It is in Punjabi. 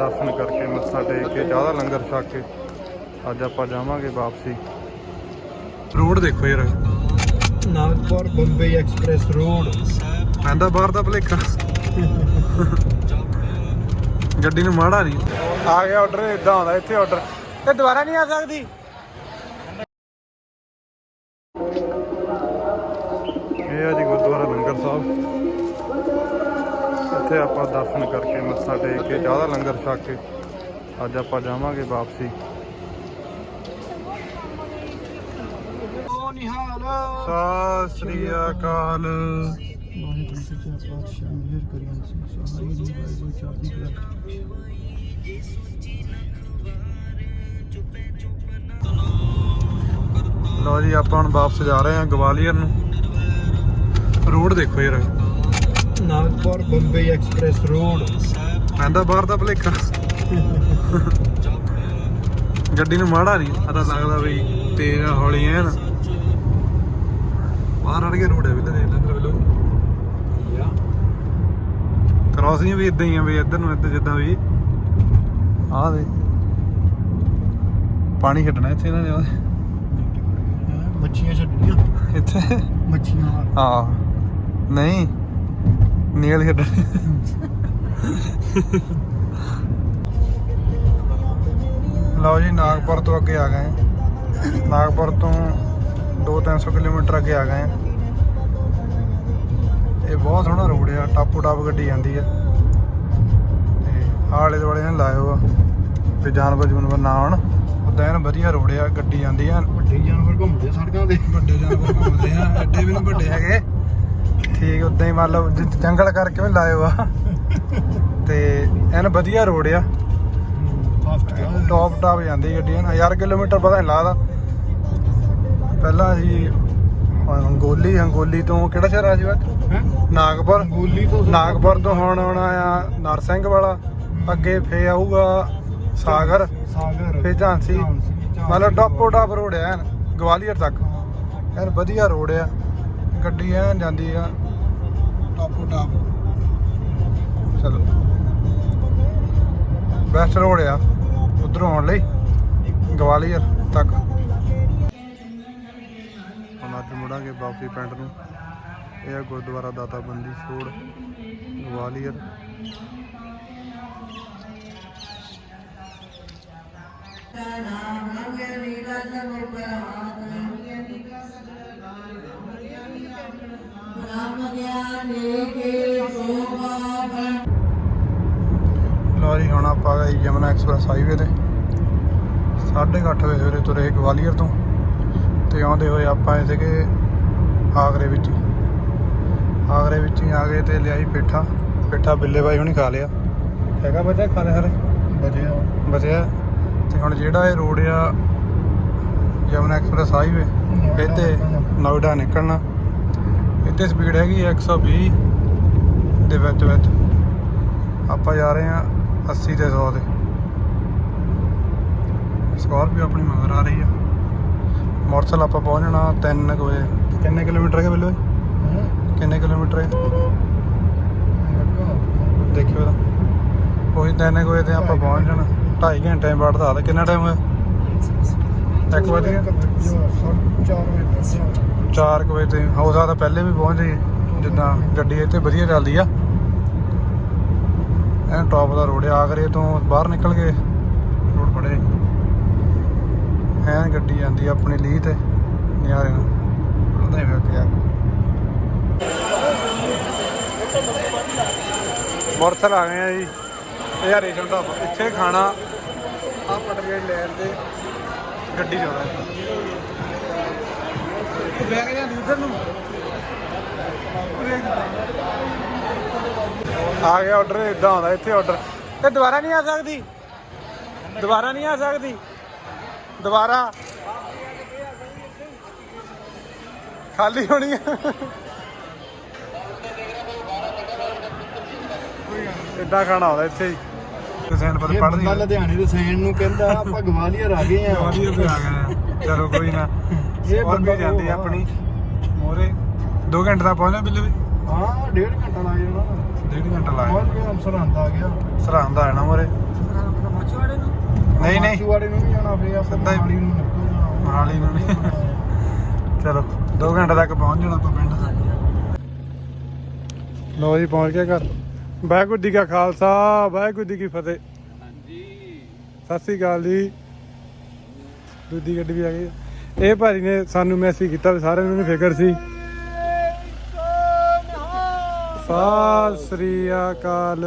ਦਰਸ਼ਨ ਕਰਕੇ ਮੱਥਾ ਟੇਕ ਕੇ ਜ਼ਿਆਦਾ ਲੰਗਰ ਛਕ ਕੇ ਅੱਜ ਆਪਾਂ ਜਾਵਾਂਗੇ ਵਾਪਸੀ। ਰੋਡ ਦੇਖੋ ਯਾਰ। Nagpur Bombay express road. ਪੈਂਦਾ ਬਾਹਰ ਦਾ ਭਲੇਖਾ। ਗੱਡੀ ਨੂੰ ਮਾੜਾ ਨਹੀਂ। ਆ ਗਿਆ ਆਰਡਰ ਇਦਾਂ ਆਉਂਦਾ ਇੱਥੇ ਆਰਡਰ ਇਹ ਦੁਬਾਰਾ ਨਹੀਂ ਆ ਸਕਦੀ। ਇਹ ਆ ਜੀ ਗੁਰਦੁਆਰਾ ਲੰਗਰ ਸਾਹਿਬ। ਇੱਥੇ ਆਪਾਂ ਦਰਸ਼ਨ ਕਰਕੇ ਮੱਥਾ ਟੇਕ ਕੇ ਜ਼ਿਆਦਾ ਲੰਗਰ ਛਕ ਕੇ ਅੱਜ ਆਪਾਂ ਜਾਵਾਂਗੇ ਵਾਪਸੀ। ਸਤਿ ਸ੍ਰੀ ਅਕਾਲ। ਵਾਹਿਗੁਰੂ ਜੀ, ਆਪਾਂ ਹੁਣ ਵਾਪਸ ਜਾ ਰਹੇ ਹਾਂ ਗਵਾਲੀਅਰ ਨੂੰ। ਰੋਡ ਦੇਖੋ ਯਾਰ। Nagpur Bombay express road. ਪੈਂਦਾ ਬਾਹਰ ਦਾ ਭਲੇਖਾ। ਗੱਡੀ ਨੂੰ ਮਾੜਾ ਨਹੀਂ ਪਤਾ ਲੱਗਦਾ ਵੀ ਤੇਜ਼ ਆ ਹੌਲੀ ਐਨ। ਬਾਹਰ ਅੜ ਕੇ ਰੋਡ ਹੈ ਵੀ ਤੇ ਲੰਗਰ ਵੱਲੋਂ ਕ੍ਰਾਸਿੰਗ ਵੀ ਇਦਾਂ ਹੀ ਆ ਵੀ ਇੱਧਰ ਨੂੰ ਇੱਧਰ ਜਿੱਦਾਂ ਵੀ। ਆਹ ਦੇ ਪਾਣੀ ਛੱਡਣਾ ਇੱਥੇ ਇਹਨਾਂ ਨੇ। ਮੱਛੀਆਂ ਛੱਡੀਆਂ ਇੱਥੇ। ਮੱਛੀਆਂ ਆ ਨਹੀਂ। ਨੀਲ ਛੱਡਣੇ ਲਓ ਜੀ ਨਾਗਪੁਰ ਤੋਂ ਅੱਗੇ ਆ ਗਏ। ਨਾਗਪੁਰ ਤੋਂ 2-300 ਕਿਲੋਮੀਟਰ ਅੱਗੇ ਆ ਗਏ। ਇਹ ਬਹੁਤ ਸੋਹਣਾ ਰੋਡ ਆ ਟਾਪੂ ਟਾਪ ਗੱਡੀ ਜਾਂਦੀ ਆ। ਤੇ ਆਲੇ ਦੁਆਲੇ ਨੇ ਲਾਇਓ ਆ ਤੇ ਜਾਨਵਰ ਜੂਨਵਰ ਨਾ ਆਉਣ। ਉਦਾਂ ਐਨ ਵਧੀਆ ਰੋਡ ਆ ਗੱਡੀ ਜਾਂਦੀ ਆ। ਵੱਡੇ ਜਾਨਵਰ ਘੁੰਮਦੇ ਸੜਕਾਂ ਤੇ। ਵੱਡੇ ਜਾਨਵਰ ਘੁੰਮਦੇ ਆ ਐਡੇ ਵੀ ਨਹੀਂ ਵੱਡੇ ਹੈਗੇ। ਠੀਕ ਉਦਾਂ ਹੀ ਮੰਨ ਲਓ ਜ- ਜੰਗਲ ਕਰਕੇ ਵੀ ਲਾਇਓ ਆ। ਤੇ ਐਨ ਵਧੀਆ ਰੋਡ ਆ। ਫਾਸਟ ਟੌਪ ਟਾਪ ਜਾਂਦੀ ਗੱਡੀ ਐਨ 1000 ਕਿਲੋਮੀਟਰ ਪਤਾ ਨਹੀਂ ਲੱਗਦਾ। ਪਹਿਲਾਂ ਅਸੀਂ ਅੰਗੋਲੀ ਅੰਗੋਲੀ ਤੋਂ ਕਿਹੜਾ ਸ਼ਹਿਰ ਆ ਜੀ ਹੈ? ਨਾਗਪੁਰ। ਗੋਲੀ ਤੋਂ ਨਾਗਪੁਰ ਤੋਂ ਹੁਣ ਆਉਣਾ ਆ ਨਰਸਿੰਘ ਵਾਲਾ। ਅੱਗੇ ਫੇ ਆਊਗਾ ਸਾਗਰ। ਸਾਗਰ। ਫੇ ਝਾਂਸੀ। ਮਤਲਬ ਟਾਪੋ ਟਾਪ ਰੋਡ ਆ ਐਨ ਗਵਾਲੀਅਰ ਤੱਕ। ਐਨ ਵਧੀਆ ਰੋਡ ਆ। ਗੱਡੀ ਐਨ ਜਾਂਦੀ ਆ। ਟਾਪੋ ਟਾਪ ਚਲੋ। ਬੈਸਟ ਰੋਡ ਆ। ਉਧਰੋਂ ਆਉਣ ਲਈ। ਗਵਾਲੀਅਰ ਤੱਕ। ਹੁਣ ਅੱਜ ਮੁੜਾਂਗੇ ਵਾਪਸੀ ਪਿੰਡ ਨੂੰ। ਇਹ ਆ ਗੁਰਦੁਆਰਾ ਦਾਤਾ ਬੰਦੀ ਛੋੜ, ਗਵਾਲੀਅਰ। ਲਓ ਜੀ ਹੁਣ ਆਪਾਂ ਗਏ ਯਮਨਾ ਐਕਸਪ੍ਰੈਸ ਹਾਈਵੇ ਤੇ। 8:30 ਵਜੇ ਸਵੇਰੇ ਤੁਰੇ ਗਵਾਲੀਅਰ ਤੋਂ ਤੇ ਆਉਂਦੇ ਹੋਏ ਆਪਾਂ ਆਏ ਸੀਗੇ ਆਗਰੇ ਵਿੱਚ ਹੀ। ਆਗਰੇ ਵਿੱਚ ਹੀ ਆ ਗਏ ਤੇ ਲਿਆਈ ਪੇਠਾ। ਪੇਠਾ ਬਿੱਲੇ ਬਾਈ ਹੁਣੀ ਖਾ ਲਿਆ। ਹੈਗਾ ਬੱਚਾ ਖਾ ਲਿਆ ਹਰੇ ਬਜਿਆ ਬਚਿਆ। ਤੇ ਹੁਣ ਜਿਹੜਾ ਇਹ ਰੋਡ ਆ ਯਮਨਾ ਐਕਸਪ੍ਰੈਸ ਹਾਈਵੇ ਇੱਥੇ ਨੋਇਡਾ ਨਿਕਲਣਾ। ਇੱਥੇ ਸਪੀਡ ਹੈਗੀ ਆ 120 ਦੇ ਵਿੱਚ ਵਿੱਚ। ਆਪਾਂ ਜਾ ਰਹੇ ਆ 80 ਤੇ 100 ਤੇ ਸਕਾਰਪੀਓ ਆਪਣੀ ਮਗਰ ਆ ਰਹੀ ਆ। ਮੋਟਰਸਾਈਕਲ ਆਪਾਂ ਪਹੁੰਚ ਜਾਣਾ 3 ਵਜੇ। ਕਿੰਨੇ ਕਿਲੋਮੀਟਰ ਹੈਗੇ ਬਿੱਲੋ ਕਿੰਨੇ ਕਿਲੋਮੀਟਰ ਹੈ? ਦੇਖਿਓ ਤਾਂ। ਉਹੀ 3 ਵਜੇ ਤੇ ਆਪਾਂ ਪਹੁੰਚ ਜਾਣਾ। 2.5 ਘੰਟੇ ਬਾਅਦ ਦਾ। ਕਿੰਨਾ ਟਾਈਮ ਹੋਇਆ? ਇੱਕ ਵਜੇ 4 ਵਜੇ ਤੇ ਹੋ ਸਕਦਾ ਪਹਿਲੇ ਵੀ ਪਹੁੰਚ ਜਾਈਏ। ਜਿੱਦਾਂ ਗੱਡੀ ਇੱਥੇ ਵਧੀਆ ਚੱਲਦੀ ਆ। ਟੌਪ ਦਾ ਰੋਡ ਆ ਆਗਰੇ ਤੋਂ ਬਾਹਰ ਨਿਕਲ ਕੇ ਰੋਡ ਪੜੇ ਐਨ ਗੱਡੀ ਜਾਂਦੀ ਆਪਣੀ ਲੀਹ ਤੇ, ਨਿਆਰੇ ਨਾਲ ਉਹਦਾ ਹੀ ਵੇਖ ਯਾਰ ਮੋਰਥਲ ਆ ਗਏ ਆ ਜੀ। ਇਹ ਹਰੀ ਢਾਬਾ। ਇੱਥੇ ਖਾਣਾ ਆ ਪਟਰੀ ਲੈਣ ਤੇ ਗੱਡੀ ਜਾਣਾ ਬੈਗ ਜਾਂਦੀ ਉਧਰ ਨੂੰ? ਆ ਗਿਆ ਆਰਡਰ ਇਦਾਂ ਆਉਂਦਾ ਇੱਥੇ ਆਰਡਰ ਇਹ ਦੁਬਾਰਾ ਨਹੀਂ ਆ ਸਕਦੀ? ਦੁਬਾਰਾ ਨਹੀਂ ਆ ਸਕਦੀ? ਦੁਬਾਰਾ। ਖਾਲੀ ਹੋਣੀ ਆ। ਇਦਾਂ ਖਾਣਾ ਆਉਂਦਾ ਇੱਥੇ ਹੀ। ਕਿਸੇ ਪਰ ਪੜ੍ਹਦੀ ਬੰਦਾ ਲੁਧਿਆਣੇ ਦੇ ਸੈਣ ਨੂੰ ਕਹਿੰਦਾ ਆਪਾਂ ਗਵਾਲੀਅਰ ਆ ਗਏ ਆ। ਤੇ ਗਏ। ਚਲੋ ਕੋਈ ਨਾ। ਇਹ ਬੰਦਾ ਜਾਂਦੀ ਆਪਣੀ। ਮੋਰੇ 2 ਘੰਟੇ ਦਾ ਪਹੁੰਚਣਾ ਬਿੱਲੇ ਵੀ। ਹਾਂ ਡੇਢ ਘੰਟਾ ਲੱਗ ਜਾਣਾ ਡੇਢ ਘੰਟਾ ਲਾਇਆ। ਪਹੁੰਚ ਗਿਆ ਅਫਸਰ ਆਂਦਾ ਆ ਗਿਆ। ਸਰਹੰਦ ਆ ਜਾਣਾ ਮੋਰੇ। ਨਹੀਂ ਵਾਲੇ ਨੂੰ ਵੀ ਜਾਣਾ ਫੇਰ ਆਪਾਂ ਸਿੱਧਾ ਹੀ- ਮੋਹਾਲੀ ਨੂੰ ਨਿਕਲ ਜਾਣਾ। ਮੋਹਾਲੀ ਨੂੰ ਨਹੀਂ। ਚਲੋ 2 ਘੰਟੇ ਤੱਕ ਪਹੁੰਚ ਜਾਣਾ ਆਪਾਂ ਪਿੰਡ। ਲੋ ਜੀ ਪਹੁੰਚ ਗਏ ਘਰ। ਵਾਹਿਗੁਰੂ ਜੀ ਕਾ ਖਾਲਸਾ ਵਾਹਿਗੁਰੂ ਜੀ ਕੀ ਫਤਿਹ। ਹਾਂਜੀ। ਸਤਿ ਸ੍ਰੀ ਅਕਾਲ ਜੀ। ਦੂਜੀ ਗੱਡੀ ਵੀ ਆ ਗਈ। ਇਹ ਭਾਜੀ ਨੇ ਸਾਨੂੰ ਮੈਸੇਜ ਕੀਤਾ ਵੀ ਸਾਰਿਆਂ ਨੂੰ ਫਿਕਰ ਸੀ। ਸਤਿ ਸ੍ਰੀ ਅਕਾਲ।